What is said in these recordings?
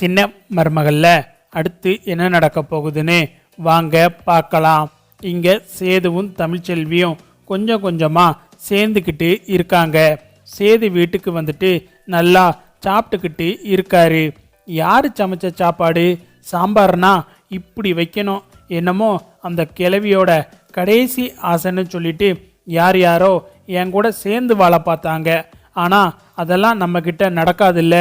சின்ன மருமகள்ல அடுத்து என்ன நடக்க போகுதுன்னு வாங்க பார்க்கலாம். இங்கே சேதுவும் தமிழ்ச்செல்வியும் கொஞ்சம் கொஞ்சமாக சேர்ந்துக்கிட்டு இருக்காங்க. சேது வீட்டுக்கு வந்துட்டு நல்லா சாப்பிட்டுக்கிட்டு இருக்காரு. யார் சமைச்ச சாப்பாடு? சாம்பார்னா இப்படி வைக்கணும். என்னமோ அந்த கிழவியோட கடைசி ஆசைன்னு சொல்லிட்டு யார் யாரோ என் கூட சேர்ந்து வாழ பார்த்தாங்க. ஆனால் அதெல்லாம் நம்மக்கிட்ட நடக்காதில்ல.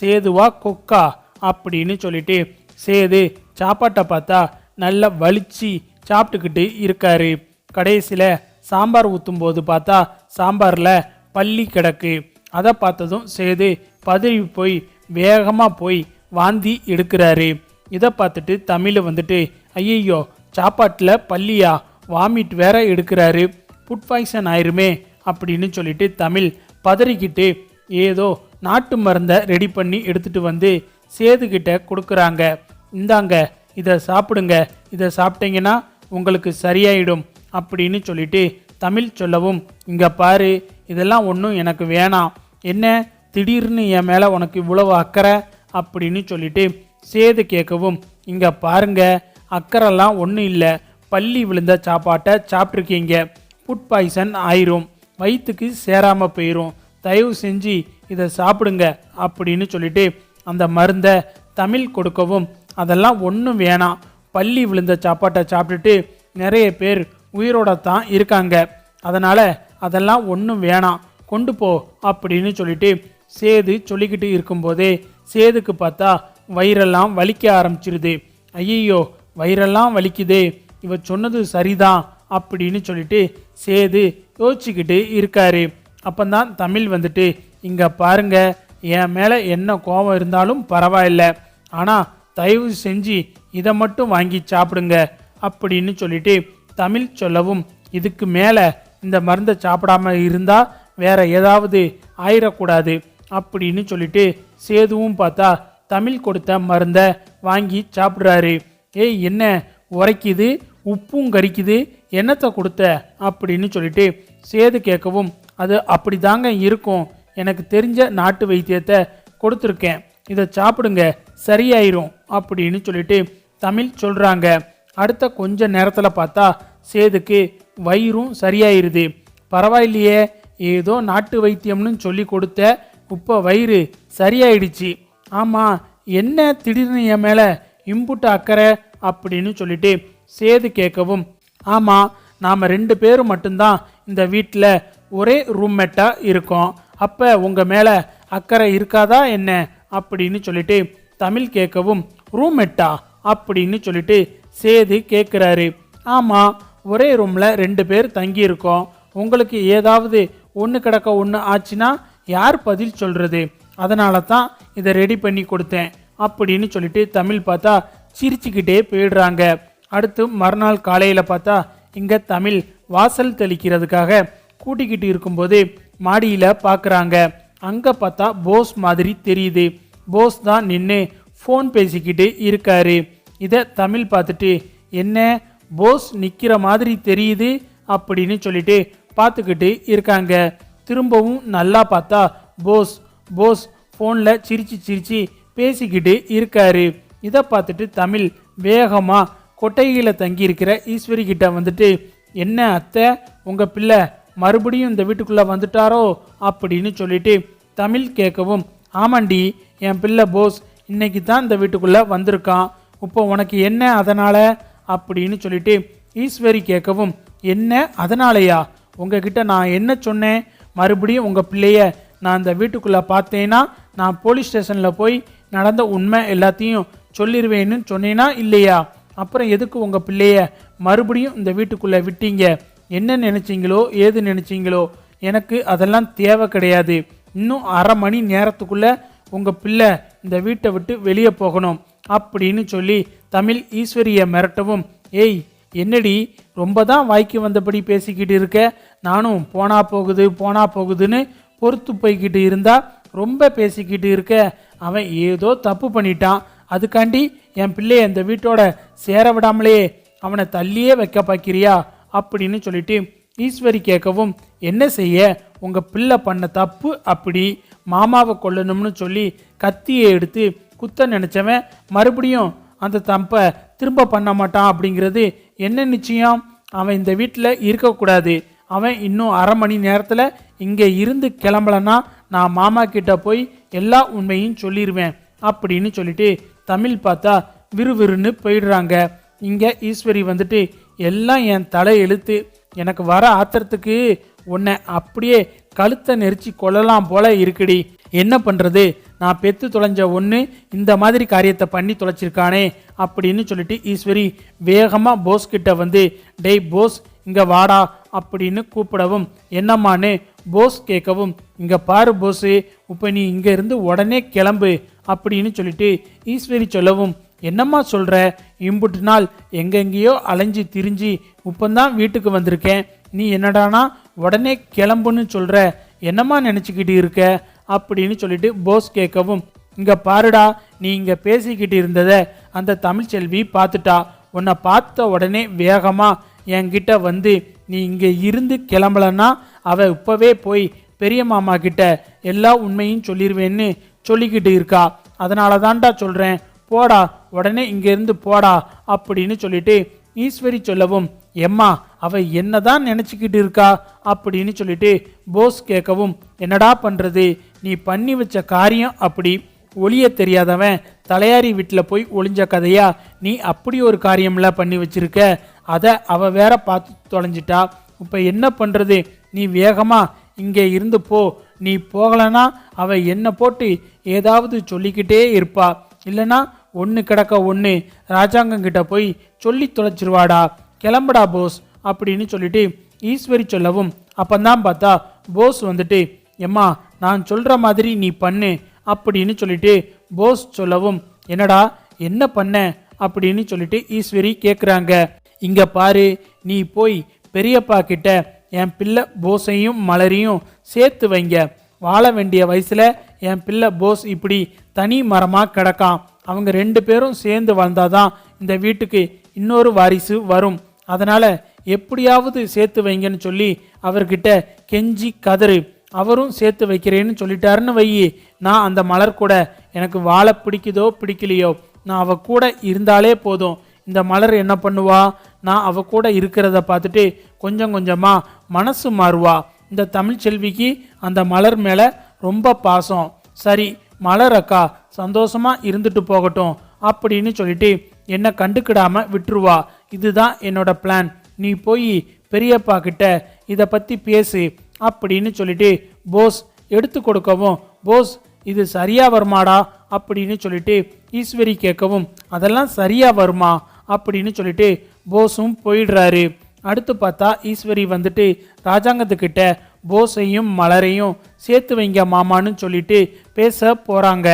சேதுவா கொக்கா. அப்படின்னு சொல்லிட்டு சேது சாப்பாட்டை பார்த்தா நல்லா வலிச்சு சாப்பிட்டுக்கிட்டு இருக்காரு. கடைசியில் சாம்பார் ஊற்றும் போது பார்த்தா சாம்பாரில் பள்ளி கிடக்கு. அதை பார்த்ததும் சேது பதறி போய் வேகமாக போய் வாந்தி எடுக்கிறாரு. இதை பார்த்துட்டு தமிழ் வந்துட்டு ஐயையோ சாப்பாட்டில் பள்ளியா வாமிட் வேற எடுக்கிறாரு. ஃபுட் பாய்சன் ஆயிருமே அப்படின்னு சொல்லிட்டு தமிழ் பதறிக்கிட்டு ஏதோ நாட்டு மருந்தை ரெடி பண்ணி எடுத்துட்டு வந்து சேதுக்கிட்ட கொடுக்குறாங்க. இந்தாங்க இதை சாப்பிடுங்க. இதை சாப்பிட்டீங்கன்னா உங்களுக்கு சரியாயிடும் அப்படின்னு சொல்லிட்டு தமிழ் சொல்லவும் இங்கே பாரு இதெல்லாம் ஒன்றும் எனக்கு வேணாம். என்ன திடீர்னு என் மேலே உனக்கு இவ்வளவு அக்கறை? அப்படின்னு சொல்லிட்டு சேது கேட்கவும் இங்கே பாருங்க அக்கறைலாம் ஒன்றும் இல்லை. பள்ளி விழுந்த சாப்பாட்டை சாப்பிட்ருக்கீங்க ஃபுட் பாய்சன் ஆயிரும். வயிற்றுக்கு சேராமல் போயிடும் தயவு செஞ்சு இதை சாப்பிடுங்க. அப்படின்னு சொல்லிட்டு அந்த மருந்தை தமிழ் கொடுக்கவும். அதெல்லாம் ஒன்றும் வேணாம். பள்ளி விழுந்த சாப்பாட்டை சாப்பிட்டுட்டு நிறைய பேர் உயிரோட தான் இருக்காங்க. அதனால் அதெல்லாம் ஒன்றும் வேணாம். கொண்டு போ அப்படின்னு சொல்லிட்டு சேது சொல்லிக்கிட்டு இருக்கும்போதே சேதுக்கு பார்த்தா வயிறெல்லாம் வலிக்க ஆரம்பிச்சிருது. ஐயையோ வயிறெல்லாம் வலிக்குதே. இவ சொன்னது சரிதான் அப்படின்னு சொல்லிட்டு சேது யோசிச்சுக்கிட்டு இருக்காரு. தான் தமிழ் வந்துட்டு இங்கே பாருங்க என் மேலே என்ன கோபம் இருந்தாலும் பரவாயில்ல. ஆனால் தயவு செஞ்சு இதை மட்டும் வாங்கி சாப்பிடுங்க அப்படின்னு சொல்லிட்டு தமிழ் சொல்லவும் இதுக்கு மேலே இந்த மருந்தை சாப்பிடாம இருந்தால் வேற ஏதாவது ஆயிடக்கூடாது அப்படின்னு சொல்லிட்டு சேதுவும் பார்த்தா தமிழ் கொடுத்த மருந்தை வாங்கி சாப்பிட்றாரு. ஏய் என்ன உரைக்குது? உப்பும் கரிக்குது? என்னத்தை கொடுத்த? அப்படின்னு சொல்லிட்டு சேது கேட்கவும் அது அப்படி தாங்க இருக்கும் எனக்கு தெரிஞ்ச நாட்டு வைத்தியத்தை கொடுத்துருக்கேன். இதை சாப்பிடுங்க சரியாயிரும் அப்படின்னு சொல்லிட்டு தமிழ் சொல்கிறாங்க அடுத்த கொஞ்ச நேரத்தில் பார்த்தா சேதுக்கு வயிறும் சரியாயிருது. பரவாயில்லையே ஏதோ நாட்டு வைத்தியம்னு சொல்லி கொடுத்த இப்போ வயிறு சரியாயிடுச்சு. ஆமாம் என்ன திடீர்னு என் மேலே இம்புட்டு அக்கறை அப்படின்னு சொல்லிட்டு சேது கேட்கவும் ஆமாம் நாம் ரெண்டு பேரும் மட்டும்தான் இந்த வீட்டில் ஒரே ரூம்மேட்டாக இருக்கோம். அப்போ உங்கள் மேலே அக்கறை இருக்காதா என்ன? அப்படின்னு சொல்லிட்டு தமிழ் கேட்கவும் ரூமெட்டா? அப்படின்னு சொல்லிட்டு சேது கேட்குறாரு. ஆமாம் ஒரே ரூமில் ரெண்டு பேர் தங்கியிருக்கோம். உங்களுக்கு ஏதாவது ஒன்று கிடக்க ஒன்று ஆச்சுன்னா யார் பதில் சொல்கிறது அதனால தான் இதை ரெடி பண்ணி கொடுத்தேன் அப்படின்னு சொல்லிட்டு தமிழ் பார்த்தா சிரிச்சுக்கிட்டே போயிடுறாங்க. அடுத்து மறுநாள் காலையில் பார்த்தா இங்கே தமிழ் வாசல் தெளிக்கிறதுக்காக கூட்டிக்கிட்டு இருக்கும்போது மாடியில் பார்க்குறாங்க அங்கே பார்த்தா போஸ் மாதிரி தெரியுது. போஸ் தான் நின்று ஃபோன் பேசிக்கிட்டு இருக்காரு. இதை தமிழ் பார்த்துட்டு என்ன? போஸ் நிற்கிற மாதிரி தெரியுது? அப்படின்னு சொல்லிட்டு பார்த்துக்கிட்டு இருக்காங்க. திரும்பவும் நல்லா பார்த்தா போஸ் போஸ் ஃபோனில் சிரித்து சிரித்து பேசிக்கிட்டு இருக்காரு. இதை பார்த்துட்டு தமிழ் வேகமாக கொட்டையில் தங்கியிருக்கிற ஈஸ்வரி கிட்ட வந்துட்டு என்ன அத்தை? உங்கள் பிள்ளை மறுபடியும் இந்த வீட்டுக்குள்ளே வந்துட்டாரோ அப்படின்னு சொல்லிட்டு தமிழ் கேட்கவும் ஆமாண்டி என் பிள்ளை போஸ் இன்னைக்கு தான் இந்த வீட்டுக்குள்ளே வந்திருக்கான். இப்போ உனக்கு என்ன அதனால்? அப்படின்னு சொல்லிட்டு ஈஸ்வரி கேட்கவும் என்ன அதனாலயா? உங்ககிட்ட நான் என்ன சொன்னேன்? மறுபடியும் உங்கள் பிள்ளைய நான் இந்த வீட்டுக்குள்ளே பார்த்தேன்னா நான் போலீஸ் ஸ்டேஷனில் போய் நடந்த உண்மை எல்லாத்தையும் சொல்லிடுவேன்னு சொன்னேன்னா இல்லையா? அப்புறம் எதுக்கு உங்கள் பிள்ளைய மறுபடியும் இந்த வீட்டுக்குள்ளே விட்டீங்க? என்ன நினச்சிங்களோ ஏது நினச்சிங்களோ எனக்கு அதெல்லாம் தேவை கிடையாது. இன்னும் அரை மணி நேரத்துக்குள்ளே உங்கள் பிள்ளை இந்த வீட்டை விட்டு வெளியே போகணும் அப்படின்னு சொல்லி தமிழ் ஈஸ்வரியை மிரட்டவும் ஏய் என்னடி ரொம்ப தான் வாய்க்கு வந்தபடி பேசிக்கிட்டு இருக்க? நானும் போனா போகுது போனா போகுதுன்னு பொறுத்து போய்கிட்டு இருந்தா ரொம்ப பேசிக்கிட்டு இருக்க? அவன் ஏதோ தப்பு பண்ணிட்டான். அதுக்காண்டி என் பிள்ளைய இந்த வீட்டோட சேர விடாமலே அவனை தள்ளியே வைக்க பார்க்கிறியா அப்படின்னு சொல்லிட்டு ஈஸ்வரி கேட்கவும் என்ன செய்ய? உங்கள் பிள்ளை பண்ண தப்பு அப்படி. மாமாவை கொல்லணும்னு சொல்லி கத்தியை எடுத்து குத்த நினச்சவன் மறுபடியும் அந்த தப்பை திரும்ப பண்ண மாட்டான் அப்படிங்கிறது என்ன நிச்சயம்? அவன் இந்த வீட்டில் இருக்கக்கூடாது. அவன் இன்னும் அரை மணி நேரத்தில் இங்கே இருந்து கிளம்பலன்னா நான் மாமா கிட்ட போய் எல்லா உண்மையும் சொல்லிடுவேன் அப்படின்னு சொல்லிட்டு தமிழ் பார்த்தா விறுவிறுன்னு போயிடுறாங்க. இங்கே ஈஸ்வரி வந்துட்டு எல்லாம் என் தலை எழுத்து எனக்கு வர ஆத்திரத்துக்கு உன்னை அப்படியே கழுத்தை நெரிச்சு கொள்ளலாம் போல இருக்குடி. என்ன பண்ணுறது நான் பெத்து தொலைஞ்ச ஒன்று இந்த மாதிரி காரியத்தை பண்ணி தொலைச்சிருக்கானே அப்படின்னு சொல்லிட்டு ஈஸ்வரி வேகமாக போஸ் கிட்ட வந்து டேய் போஸ் இங்கே வாடா அப்படின்னு கூப்பிடவும் என்னம்மான்னு போஸ் கேட்கவும் இங்கே பாரு போஸு இப்போ நீ இங்கே இருந்து உடனே கிளம்பு அப்படின்னு சொல்லிட்டு ஈஸ்வரி சொல்லவும் என்னம்மா சொல்கிற இம்புட்டு நாள் எங்கெங்கேயோ அலைஞ்சு திரிஞ்சு இப்போந்தான் வீட்டுக்கு வந்திருக்கேன். நீ என்னடானா உடனே கிளம்புன்னு சொல்கிற என்னம்மா நினச்சிக்கிட்டு இருக்க? அப்படின்னு சொல்லிட்டு போஸ் கேட்கவும் இங்கே பாருடா நீ இங்கே பேசிக்கிட்டு இருந்ததை அந்த தமிழ்ச்செல்வி பார்த்துட்டா. உன்னை பார்த்த உடனே வேகமாக என்கிட்ட வந்து நீ இங்கே இருந்து கிளம்பலன்னா அவ இப்போவே போய் பெரிய மாமா கிட்ட எல்லா உண்மையும் சொல்லிடுவேன்னு சொல்லிக்கிட்டு இருக்கா. அதனால தான்டா சொல்கிறேன் போடா உடனே இங்கேருந்து போடா அப்படின்னு சொல்லிட்டு ஈஸ்வரி சொல்லவும் எம்மா அவ என்னதான் நினச்சிக்கிட்டு இருக்கா? அப்படின்னு சொல்லிட்டு போஸ் கேட்கவும் என்னடா பண்ணுறது நீ பண்ணி வச்ச காரியம் அப்படி. ஒளிய தெரியாதவன் தலையாரி வீட்டில் போய் ஒளிஞ்ச கதையா? நீ அப்படி ஒரு காரியம்ல பண்ணி வச்சிருக்க. அதை அவ வேற பார்த்து தொலைஞ்சிட்டா. இப்போ என்ன பண்ணுறது நீ வேகமாக இங்கே இருந்து போ. நீ போகலனா அவ என்ன போட்டு ஏதாவது சொல்லிக்கிட்டே இருப்பா. இல்லைன்னா ஒன்று கிடக்க ஒன்று ராஜாங்கம் கிட்ட போய் சொல்லி தொலைச்சிருவாடா. கிளம்புடா போஸ் அப்படின்னு சொல்லிட்டு ஈஸ்வரி சொல்லவும் அப்பந்தான் பார்த்தா போஸ் வந்துட்டு எம்மா நான் சொல்கிற மாதிரி நீ பண்ணு அப்படின்னு சொல்லிட்டு போஸ் சொல்லவும் என்னடா என்ன பண்ண? அப்படின்னு சொல்லிட்டு ஈஸ்வரி கேட்குறாங்க இங்கே பாரு நீ போய் பெரியப்பா கிட்ட என் பிள்ளை போஸையும் மலரையும் சேர்த்து வைங்க. வாழ வேண்டிய வயசில் என் பிள்ளை போஸ் இப்படி தனி மரமாக கிடக்கான் அவங்க ரெண்டு பேரும் சேர்ந்து வாழ்ந்தாதான் இந்த வீட்டுக்கு இன்னொரு வாரிசு வரும். அதனால் எப்படியாவது சேர்த்து வைங்கன்னு சொல்லி அவர்கிட்ட கெஞ்சி கதறு. அவரும் சேர்த்து வைக்கிறேன்னு சொல்லிட்டாருன்னு வையி. நான் அந்த மலர் கூட எனக்கு வாழை பிடிக்குதோ பிடிக்கலையோ நான் அவ கூட இருந்தாலே போதும். இந்த மலர் என்ன பண்ணுவா? நான் அவ கூட இருக்கிறத பார்த்துட்டு கொஞ்சம் கொஞ்சமாக மனசு மாறுவா. இந்த தமிழ் செல்விக்கு அந்த மலர் மேலே ரொம்ப பாசம். சரி மலர் அக்கா சந்தோஷமாக இருந்துட்டு போகட்டும் அப்படின்னு சொல்லிட்டு என்னை கண்டுக்கிடாம விட்டுருவா. இதுதான் என்னோட பிளான் நீ போய் பெரியப்பா கிட்ட இதை பற்றி பேசு அப்படின்னு சொல்லிட்டு போஸ் எடுத்து கொடுக்கவும். போஸ் இது சரியாக வருமாடா? அப்படின்னு சொல்லிட்டு ஈஸ்வரி கேட்கவும் அதெல்லாம் சரியாக வருமா? அப்படின்னு சொல்லிட்டு போஸும் போயிடுறாரு. அடுத்து பார்த்தா ஈஸ்வரி வந்துட்டு ராஜாங்கத்துக்கிட்ட போஸையும் மலரையும் சேர்த்து வைங்க மாமான்னு சொல்லிட்டு பேச போகிறாங்க